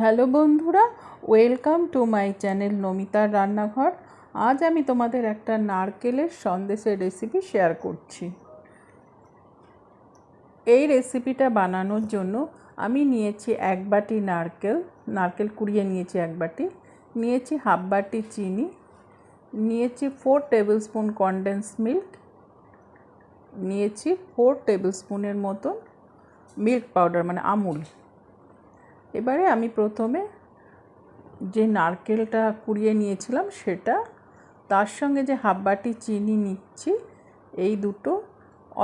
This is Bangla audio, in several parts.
হ্যালো বন্ধুরা, ওয়েলকাম টু মাই চ্যানেল নমিতার রান্নাঘর। আজ আমি তোমাদের একটা নারকেলের সন্দেশের রেসিপি শেয়ার করছি। এই রেসিপিটা বানানোর জন্য আমি নিয়েছি এক বাটি নারকেল নারকেল কুড়িয়ে নিয়েছি এক বাটি, নিয়েছি হাফ বাটি চিনি, নিয়েছি four tablespoon condense milk নিয়েছি ফোর টেবিল স্পুনের মতন মিল্ক পাউডার মানে আমুল। এবারে আমি প্রথমে যে নারকেলটা কুড়িয়ে নিয়েছিলাম সেটা, তার সঙ্গে যে হাফ বাটি চিনি নিচ্ছি, এই দুটো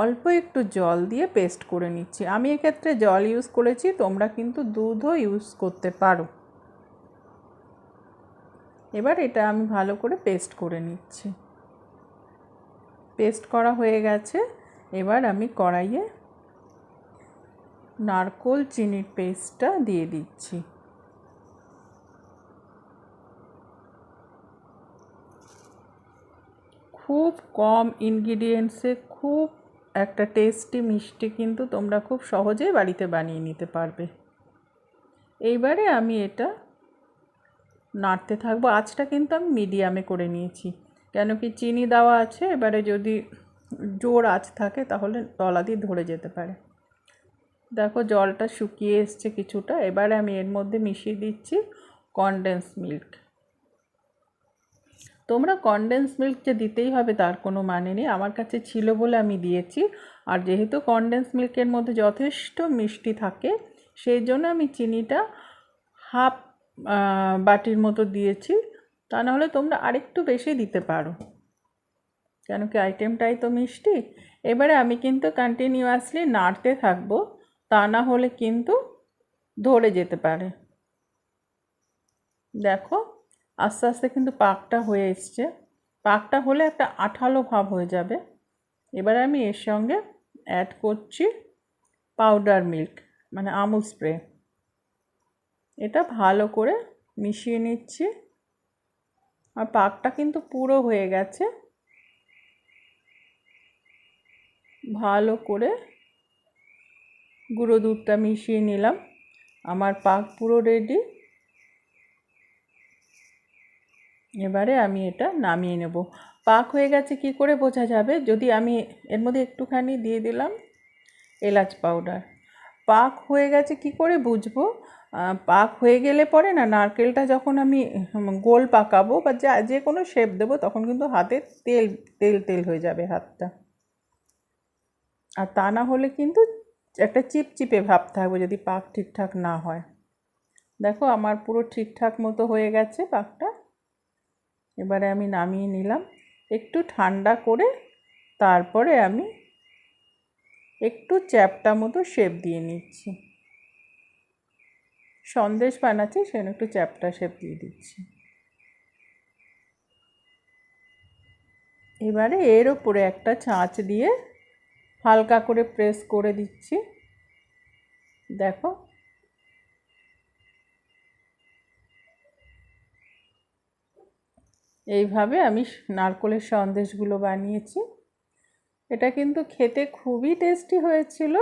অল্প একটু জল দিয়ে পেস্ট করে নিচ্ছি। আমি এক্ষেত্রে জল ইউজ করেছি, তোমরা কিন্তু দুধও ইউজ করতে পারো। এবার এটা আমি ভালো করে পেস্ট করে নিচ্ছি। পেস্ট করা হয়ে গেছে, এবার আমি কড়াইয়ে নারকোল চিনির পেস্টটা দিয়ে দিচ্ছি। খুব কম ইনগ্রিডিয়েন্টসে খুব একটা টেস্টি মিষ্টি কিন্তু তোমরা খুব সহজেই বাড়িতে বানিয়ে নিতে পারবে। এইবারে আমি এটা নাড়তে থাকব। আঁচটা কিন্তু আমি মিডিয়ামে করে নিয়েছি। কেন কি চিনি দেওয়া আছে, এবারে যদি জোর আঁচ থাকে তাহলে তলা দিয়ে ধরে যেতে পারে। দেখো, জলটা শুকিয়ে এসছে কিছুটা। এবারে আমি এর মধ্যে মিশিয়ে দিচ্ছি কনডেন্স মিল্ক তোমরা কনডেন্স মিল্ক যে দিতেই হবে তার কোনো মানে নেই। আমার কাছে ছিল বলে আমি দিয়েছি। আর যেহেতু কনডেন্স মিল্কের মধ্যে যথেষ্ট মিষ্টি থাকে, সেই জন্য আমি চিনিটা হাফ বাটির মতো দিয়েছি। তা নাহলে তোমরা আরেকটু বেশি দিতে পারো। কেন কি আইটেমটাই তো মিষ্টি। এবারে আমি কিন্তু কন্টিনিউয়াসলি নাড়তে থাকব। তা না হলে কিন্তু ধরে যেতে পারে। দেখো, আস্তে আস্তে কিন্তু পাকটা হয়ে এসছে। পাকটা হলে একটা আঠালো ভাব হয়ে যাবে। এবার আমি এর সঙ্গে অ্যাড করছি পাউডার মিল্ক মানে আমুল স্প্রে এটা ভালো করে মিশিয়ে নিচ্ছি। আর পাকটা কিন্তু পুরো হয়ে গেছে। ভালো করে গুঁড়ো দুধটা মিশিয়ে নিলাম। আমার পাক পুরো রেডি এবারে আমি এটা নামিয়ে নেব। পাক হয়ে গেছে কি করে বোঝা যাবে? যদি আমি এর মধ্যে একটুখানি দিয়ে দিলাম এলাচ পাউডার পাক হয়ে গেছে কি করে বুঝব? পাক হয়ে গেলে পরে না নারকেলটা যখন আমি গোল পাকাবো বা যা, যে কোনো শেপ দেবো, তখন কিন্তু হাতে তেল তেল তেল হয়ে যাবে হাতটা। আর তা না হলে কিন্তু একটা চিপচিপে ভাব থাকবে যদি পাক ঠিকঠাক না হয়। দেখো আমার পুরো ঠিকঠাক মতো হয়ে গেছে পাকটা। এবারে আমি নামিয়ে নিলাম। একটু ঠান্ডা করে তারপরে আমি একটু চ্যাপটা মতো শেপ দিয়ে নিচ্ছি। সন্দেশ বানাচ্ছি সেখানে একটু চ্যাপটা শেপ দিয়ে দিচ্ছি। এবারে এর ওপরে একটা ছাঁচ দিয়ে হালকা করে প্রেস করে দিচ্ছি। দেখো। এইভাবে আমি নারকলের সন্দেশগুলো বানিয়েছি। এটা কিন্তু খেতে খুবই টেস্টি হয়েছিল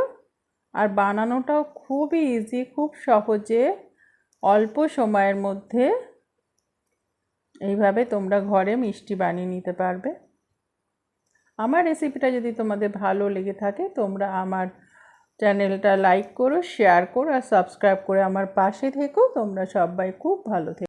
আর বানানোটাও খুবই ইজি খুব সহজে, অল্প সময়ের মধ্যে। এইভাবে তোমরা ঘরে মিষ্টি বানিয়ে নিতে পারবে। আমার রেসিপিটা যদি তোমাদের ভালো লেগে থাকে, তোমরা আমার চ্যানেলটা লাইক করো শেয়ার করো, আর সাবস্ক্রাইব করে আমার পাশে থেকো। তোমরা সবাই খুব ভালো থেকো।